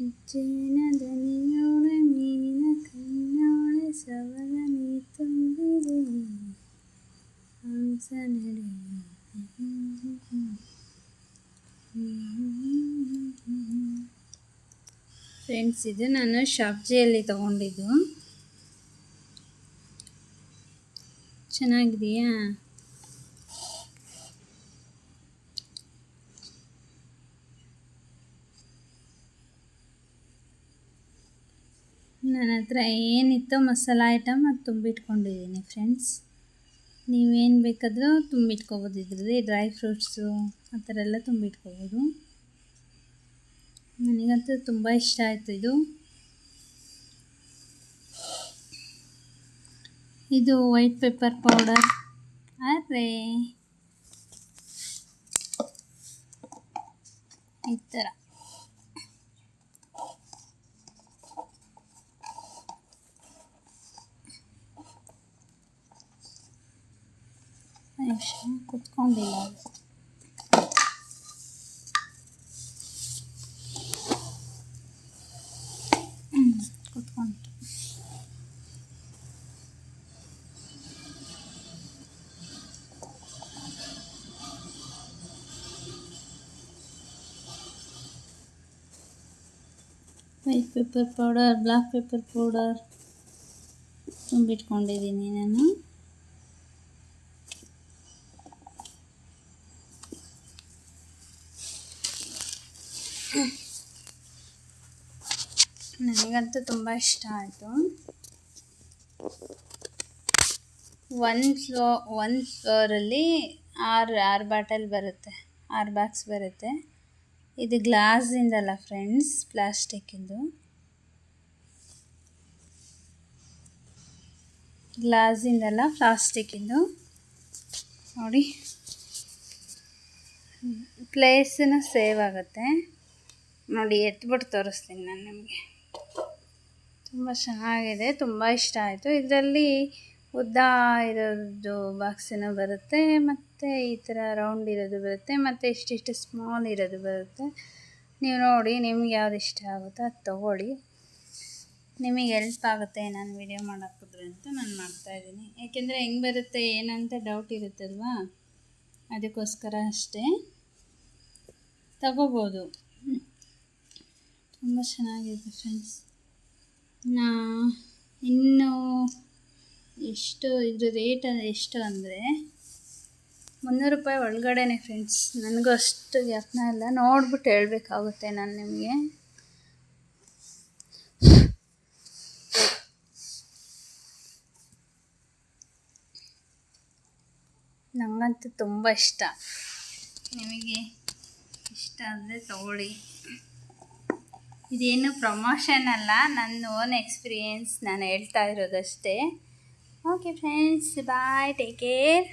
ಜೇನ ದನಿಯೋಳೆ ಮೀನ ಕಣ್ಣೋಳೆ ಸವರ ನೀ ತುಂಬಿದೆ ಹಂಸ ಫ್ರೆಂಡ್ಸ್ ಇದು ನಾನು ಶಾಪ್ಜಿಯಲ್ಲಿ ತಗೊಂಡಿದ್ದು. ಚೆನ್ನಾಗಿದೆಯಾ? ನನ್ನ ಹತ್ರ ಏನಿತ್ತು ಮಸಾಲ ಐಟಮ್ ಅದು ತುಂಬಿಟ್ಕೊಂಡಿದ್ದೀನಿ ಫ್ರೆಂಡ್ಸ್ ನೀವೇನು ಬೇಕಾದರೂ ತುಂಬಿಟ್ಕೋಬೋದು ಇದರಲ್ಲಿ ಡ್ರೈ ಫ್ರೂಟ್ಸು ಆ ಥರ ಎಲ್ಲ ತುಂಬಿಟ್ಕೋಬೋದು. ನನಗಂತೂ ತುಂಬ ಇಷ್ಟ ಆಯಿತು ಇದು. ಇದು ವೈಟ್ ಪೆಪ್ಪರ್ ಪೌಡರ್ ಆದರೆ ಈ ಥರ. ನಿಮಿಷ ಕುತ್ಕೊಂಡಿಲ್ಲ ಕುತ್ಕೊಂಡು white pepper powder black pepper powder ತುಂಬಿಟ್ಕೊಂಡಿದ್ದೀನಿ ನಾನು. ನನಗಂತೂ ತುಂಬ ಇಷ್ಟ ಆಯಿತು. ಒಂದು ಫ್ಲೋ ಒನ್ ಫ್ಲೋರಲ್ಲಿ ಆರು ಆರು ಬಾಟಲ್ ಬರುತ್ತೆ, ಆರು ಬಾಕ್ಸ್ ಬರುತ್ತೆ. ಇದು ಗ್ಲಾಸಿಂದಲ್ಲ ಫ್ರೆಂಡ್ಸ್, ಪ್ಲಾಸ್ಟಿಕ್ಕಿಂದು. ಗ್ಲಾಸಿಂದಲ್ಲ ಪ್ಲಾಸ್ಟಿಕ್ಕಿಂದು. ನೋಡಿ ಪ್ಲೇಸನ್ನು ಸೇವ್ ಆಗುತ್ತೆ. ನೋಡಿ, ಎತ್ಬಿಟ್ಟು ತೋರಿಸ್ತೀನಿ ನಾನು ನಿಮಗೆ. ತುಂಬ ಚೆನ್ನಾಗಿದೆ, ತುಂಬ ಇಷ್ಟ ಆಯಿತು. ಇದರಲ್ಲಿ ಉದ್ದ ಇರೋದು ಬಾಕ್ಸಿನ ಬರುತ್ತೆ, ಮತ್ತು ಈ ಥರ ರೌಂಡ್ ಇರೋದು ಬರುತ್ತೆ, ಮತ್ತು ಇಷ್ಟಿಷ್ಟು ಸ್ಮಾಲ್ ಇರೋದು ಬರುತ್ತೆ. ನೀವು ನೋಡಿ, ನಿಮ್ಗೆ ಯಾವ್ದು ಇಷ್ಟ ಆಗುತ್ತೋ ಅದು ತೊಗೊಳ್ಳಿ. ನಿಮಗೆ ಎಲ್ಪ್ ಆಗುತ್ತೆ ನಾನು ವಿಡಿಯೋ ಮಾಡೋಕ್ಕಿದ್ರೆ ಅಂತ ನಾನು ಮಾಡ್ತಾಯಿದ್ದೀನಿ ಯಾಕೆಂದರೆ ಹೆಂಗೆ ಬರುತ್ತೆ, ಏನಂತ ಡೌಟ್ ಇರುತ್ತಲ್ವಾ? ಅದಕ್ಕೋಸ್ಕರ ಅಷ್ಟೇ. ತಗೋಬೋದು. ತುಂಬ ಚೆನ್ನಾಗಿದೆ ಫ್ರೆಂಡ್ಸ್ ನಾ ಇನ್ನು ಎಷ್ಟು, ಇದ್ರ ರೇಟ್ ಎಷ್ಟು ಅಂದರೆ ಮುನ್ನೂರು ರೂಪಾಯಿ ಒಳಗಡೆನೆ ಫ್ರೆಂಡ್ಸ್ ನನಗೂ ಅಷ್ಟು ಜ್ಞಾಪನ ಇಲ್ಲ. ನೋಡ್ಬಿಟ್ಟು ಹೇಳಬೇಕಾಗುತ್ತೆ ನಾನು ನಿಮಗೆ. ನನಗಂತೂ ತುಂಬ ಇಷ್ಟ. ನಿಮಗೆ ಇಷ್ಟ ಅಂದರೆ ತಗೊಳ್ಳಿ. ಇದೇನು ಪ್ರಮೋಷನ್ ಅಲ್ಲ ನನ್ನ ಓನ್ ಎಕ್ಸ್ಪೀರಿಯೆನ್ಸ್ ನಾನು ಹೇಳ್ತಾ ಇರೋದಷ್ಟೇ. Okay friends bye take care